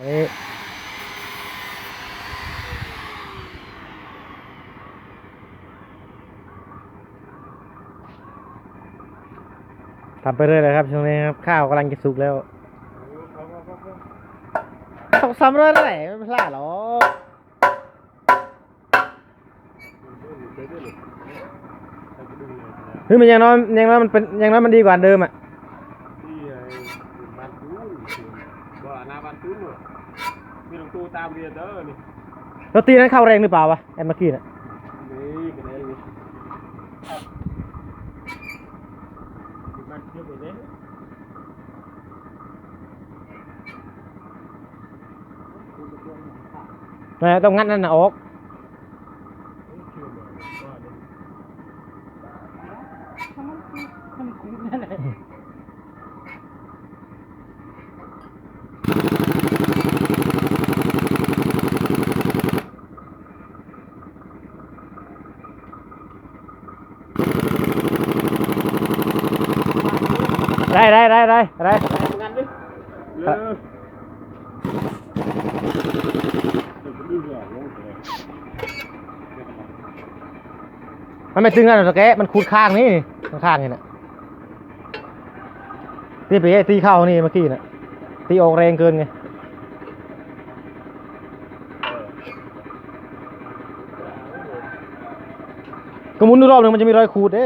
นี่ทำไปเรื่อยเลยครับช่วงนี้ครับ ข้าวกำลังจะสุกแล้วสองสามร้อยเท่าไหร่ไม่พลาดหรอกเฮ้ยมันอยังน้อยอยังน้อยมันเป็นอยังน้อยมันดีกว่าเดิมอะ ที่ไอ้บ้านตู้ บ่อนาบ้านตู้เนอะมีหลวงตู้ตามเรียนเด้อนี่รถตีนั้นเข้าแรงหรือเปล่าวะไอ้เมื่อกี้น่ะนี่กันเลยนี่บ้านเที่ยวไปเด้นะต้องงัดนั่นน่ะออก เที่ยวมาว่าเด้ ได้ได้ได้ได้ได้งานดิเออเดี๋ยวไปดูเหรอลงไปเลยมันไม่ตึงกันหรอกสแกะมันคูดข้างนี่ข้างข้างนี่น่ะตีไปตีเข้านี่เมื่อกี้น่ะตีออกแรงเกินไงก็หมุนดูรอบหนึงมันจะมีรอยขูดเด้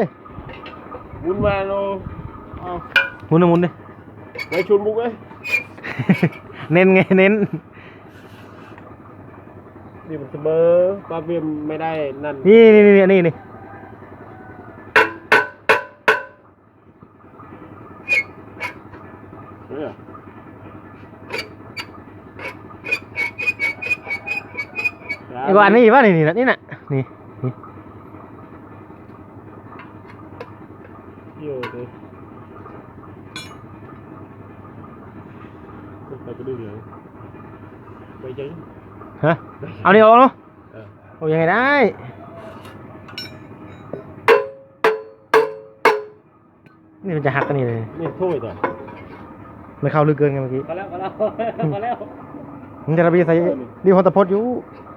หมุนมาโนเอา หมุนนะหมุนดิไปชวนบุกเอ้ยเน้นไงเน้นนี่มันเสมอปลาเบียมไม่ได้นั่นนี่นี่นี่นี่นี่เออไอ้กว่าอันนี้ป่ะนี่นี่น่ะนี่น่ะนี่นี่เยอ เลยไปก็ดูเลยไปยังฮะเอานี่ออกเนาะเออโอ้ยังไงได้นี่มันจะหักกันนี่เลยนี่ถ้วยต่อมันเข้าลึกเกินไงเมื่อกี้มาแล้วมาแล้วมาแล้วมันจะระเบียใส่ดีฮอนตะพดอยู่เ